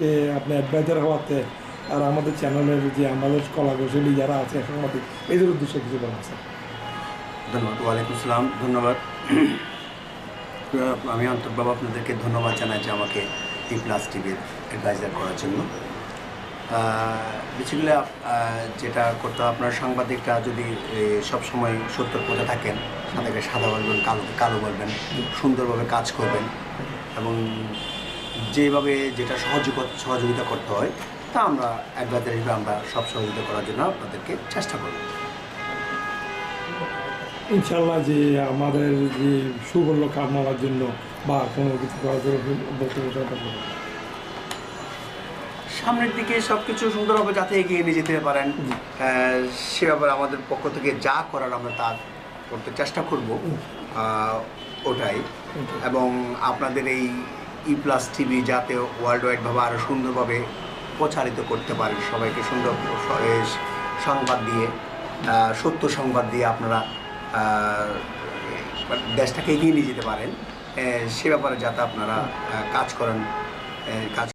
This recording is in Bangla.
কে আপনি অ্যাডভাইজার হওয়াতে আর আমাদের চ্যানেলের যে আমাদের কলা কৌশলী যারা আছে সাংবাদিক এদের উদ্দেশ্যে কিছু বলা আছে? ধন্যবাদ। ওয়ালাইকুম আসসালাম ধন্যবাদ। আমি অন্তর্বাবু আপনাদেরকে ধন্যবাদ জানাই যে আমাকে টি প্লাস টিভির অ্যাডভাইজার করার জন্য। বেসিক্যালি যেটা করতে আপনার সাংবাদিকরা যদি সব সময় সত্যর পথে থাকেন তাদেরকে সাদা বলবেন, কালো কালো বলবেন, সুন্দরভাবে কাজ করবেন এবং যেভাবে যেটা সহযোগ সহযোগিতা করতে হয় তা আমরা অ্যাডভাইজার হিসেবে আমরা সব সহযোগিতা করার জন্য আপনাদেরকে চেষ্টা করব। ইনশাল্লাহ যে আমাদের যে সুবর্ণ কামনার জন্য বা কোনো কিছু করার জন্য। সামনের দিকে সব কিছু সুন্দরভাবে যাতে এগিয়ে নিয়ে যেতে পারেন সে ব্যাপারে আমাদের পক্ষ থেকে যা করার আমরা তা করতে চেষ্টা করব। ওটাই। এবং আপনাদের এই ই প্লাস টিভি যাতে ওয়ার্ল্ড ওয়াইডভাবে আরও সুন্দরভাবে প্রচারিত করতে পারে সবাইকে সুন্দর সংবাদ দিয়ে সত্য সংবাদ দিয়ে আপনারা দেশটাকে এগিয়ে নিয়ে যেতে পারেন। সে ব্যাপারে যাতে আপনারা কাজ করেন কাজ